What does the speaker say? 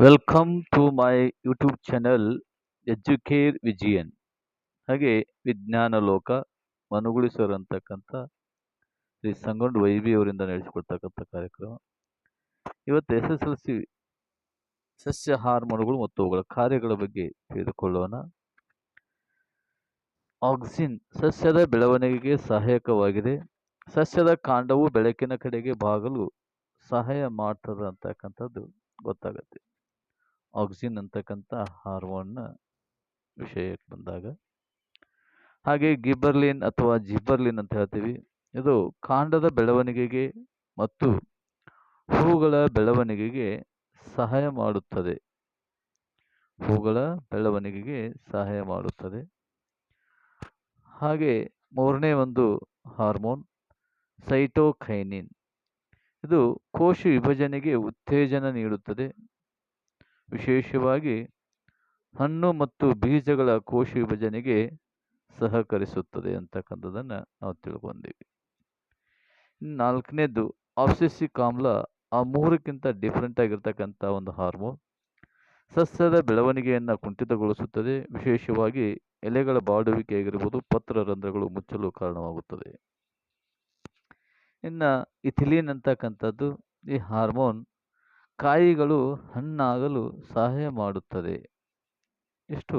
Welcome to my YouTube channel Educare ವಿಜಿಯನ್ ಹಾಗೆ ವಿಜ್ಞಾನ ಲೋಕ ಮನುಗುಳಿ ಸರ್ ಅಂತಕ್ಕಂಥ ಶ್ರೀ ಸಂಗೊಂಡ್ ವೈ ಬಿ ಅವರಿಂದ ನಡೆಸಿಕೊಡ್ತಕ್ಕಂಥ ಕಾರ್ಯಕ್ರಮ. ಇವತ್ತು ಎಸ್ ಎಸ್ ಎಲ್ ಸಿ ಸಸ್ಯ ಹಾರ್ಮೋನುಗಳು ಮತ್ತು ಅವುಗಳ ಕಾರ್ಯಗಳ ಬಗ್ಗೆ ತಿಳಿದುಕೊಳ್ಳೋಣ. ಆಕ್ಸಿನ್ ಸಸ್ಯದ ಬೆಳವಣಿಗೆಗೆ ಸಹಾಯಕವಾಗಿದೆ. ಸಸ್ಯದ ಕಾಂಡವು ಬೆಳಕಿನ ಕಡೆಗೆ ಬಾಗಲು ಸಹಾಯ ಮಾಡ್ತದೆ ಅಂತಕ್ಕಂಥದ್ದು ಗೊತ್ತಾಗತ್ತೆ. ಆಕ್ಸಿನ್ ಅಂತಕ್ಕಂಥ ಹಾರ್ಮೋನ್ನ ವಿಷಯಕ್ಕೆ ಬಂದಾಗ, ಹಾಗೆ ಗಿಬರ್ಲಿನ್ ಅಥವಾ ಜಿಬರ್ಲಿನ್ ಅಂತ ಹೇಳ್ತೀವಿ, ಇದು ಕಾಂಡದ ಬೆಳವಣಿಗೆಗೆ ಮತ್ತು ಹೂಗಳ ಬೆಳವಣಿಗೆಗೆ ಸಹಾಯ ಮಾಡುತ್ತದೆ. ಹೂಗಳ ಬೆಳವಣಿಗೆಗೆ ಸಹಾಯ ಮಾಡುತ್ತದೆ. ಹಾಗೆ ಮೂರನೇ ಒಂದು ಹಾರ್ಮೋನ್ ಸೈಟೋಕೈನಿನ್. ಇದು ಕೋಶ ವಿಭಜನೆಗೆ ಉತ್ತೇಜನ ನೀಡುತ್ತದೆ. ವಿಶೇಷವಾಗಿ ಹಣ್ಣು ಮತ್ತು ಬೀಜಗಳ ಕೋಶ ವಿಭಜನೆಗೆ ಸಹಕರಿಸುತ್ತದೆ ಅಂತಕ್ಕಂಥದ್ದನ್ನು ನಾವು ತಿಳ್ಕೊಂಡಿವಿ. ನಾಲ್ಕನೇದು ಆಫ್ಸಿಸಿಕ್ ಆಮ್ಲ ಆ ಮೂರಕ್ಕಿಂತ ಡಿಫ್ರೆಂಟ್ ಆಗಿರ್ತಕ್ಕಂಥ ಒಂದು ಹಾರ್ಮೋನ್ ಸಸ್ಯದ ಬೆಳವಣಿಗೆಯನ್ನು ಕುಂಠಿತಗೊಳಿಸುತ್ತದೆ. ವಿಶೇಷವಾಗಿ ಎಲೆಗಳ ಬಾಡುವಿಕೆ ಆಗಿರ್ಬೋದು, ಪತ್ರ ರಂಧ್ರಗಳು ಮುಚ್ಚಲು ಕಾರಣವಾಗುತ್ತದೆ. ಇನ್ನು ಇಥಿಲೀನ್ ಅಂತಕ್ಕಂಥದ್ದು ಈ ಹಾರ್ಮೋನ್ ಕಾಯಿಗಳು ಹಣ್ಣಾಗಲು ಸಹಾಯ ಮಾಡುತ್ತದೆ. ಇಷ್ಟು